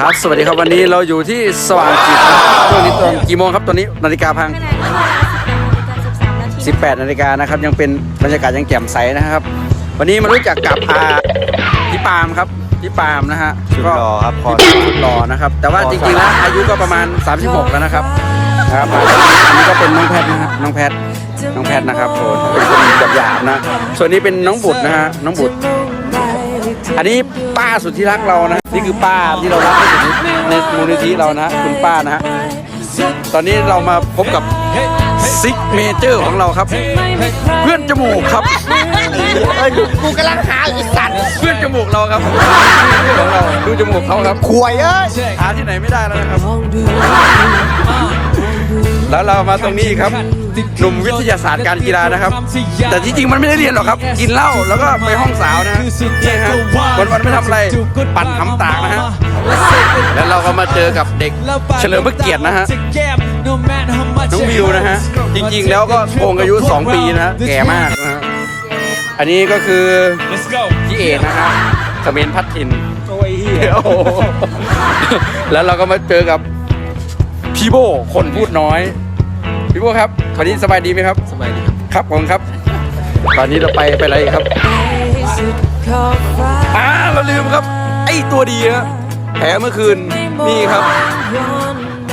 ครับ สวัสดีครับ วันนี้เราอยู่ที่สว่างจิตนะครับช่วงนี้ตอนกี่โมงครับตอนนี้นาฬิกาพัง18 นาฬิกานะครับ ยังเป็นบรรยากาศยังแจ่มใสนะครับ วันนี้มารู้จักกับอาพี่ปาล์มครับพี่ปาล์มนะฮะสุดหล่อครับพอสุดหล่อนะครับ แต่ว่าจริงๆแล้วอายุก็ประมาณ 36 แล้วนะครับครับอันนี้ก็เป็นน้องแพทย์นะฮะน้องแพทย์น้องแพทย์นะครับโอ้เป็นคนหยาบๆนะ ส่วนนี้เป็นน้องบุตรนะฮะน้องบุตร อันนี้ป้าสุดที่รักเรานะ นี่คือป้าที่เรารักที่สุดในมูลนิธิเรานะ คุณป้านะฮะ ตอนนี้เรามาพบกับซิกเมเจอร์ของเราครับ เพื่อนจมูกครับ กูกำลังหาอีสัตว์เพื่อนจมูกเราครับของเราดูจมูกเขาครับขวยเอ้ยหาที่ไหนไม่ได้แล้วนะครับ แล้วเรามาตรงนี้อีกครับหนุ่มวิทยาศาสตร์การกีฬานะครับ แต่ที่จริงมันไม่ได้เรียนหรอกครับ กินเหล้าแล้วก็ไปห้องสาวนะฮะนี่ฮะวันวันๆไม่ทำอะไรปั่นทำตากนะฮะแล้วเราก็มาเจอกับเด็กเฉลิมพระเกียรตินะฮะน้องวิวนะฮะจริงๆแล้วก็โกงอายุ 2 ปีนะฮะแก่มากนะฮะอันนี้ก็คือพี่เอกนะฮะเขมรพัดถิ่นโอ้ยโอ้โหแล้วเราก็มาเจอกับพี่โบคนพูดน้อย พี่โบครับวันนี้สบายดีไหมครับ สบายดีครับ ครับผมครับ ตอนนี้เราไปไปอะไรครับอ่าเราลืมครับ ไอ้ตัวดีนะแผลเมื่อคืนนี่ครับ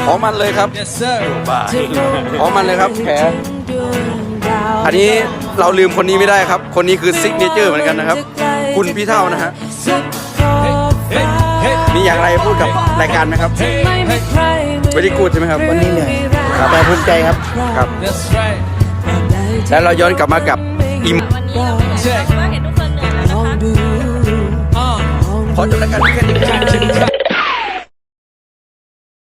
ขอมันเลยครับขอมันเลยครับแผลอันนี้เราลืมคนนี้ไม่ได้ครับ คนนี้คือซิกเนเจอร์เหมือนกันนะครับ คุณพี่เท่านะฮะมีอย่างไรพูดกับรายการไหมครับ ไม่ได้กูดใช่ไหมครับ วันนี้เหนื่อยแต่ภูมิใจครับครับแล้วเราย้อนกลับมากับอิมวันนี้เราเหนื่อยมากเพราะว่าเห็นทุกคนเหนื่อยกันนะคะขอจบรายการนี้แค่นี้